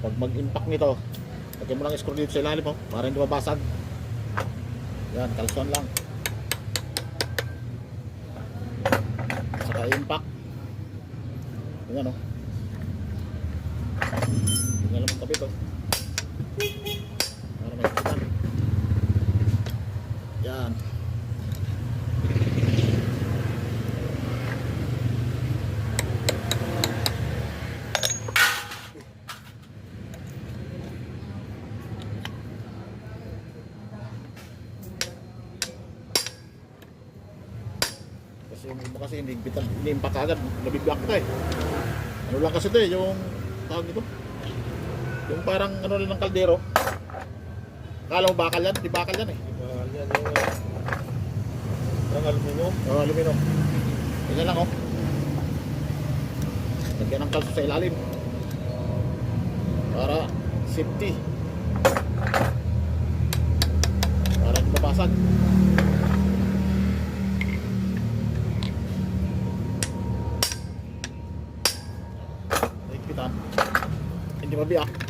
Pag mag-impact nito, lagyan mo lang screw dito sa ilalim mo para hindi mabasag. Yan, kalson lang. Saka impact. Yan o. Tingnan lang ang tabi to. Para may kita. Yan. Kasi yung iba kasi hindi bitan, inimpak agad, nabiblock ka eh. Ano lang kasi ito eh, yung tawag nito. Yung parang ano lang ng kaldero. Kala mo bakal yan, di bakal yan eh. Mahal yan yung ang aluminum. Oh, aluminum. Ganyan lang oh. Lagyan ng kalso sa ilalim. Para safety. Para hindi mabasag. Higpitan. Hindi mabiyak.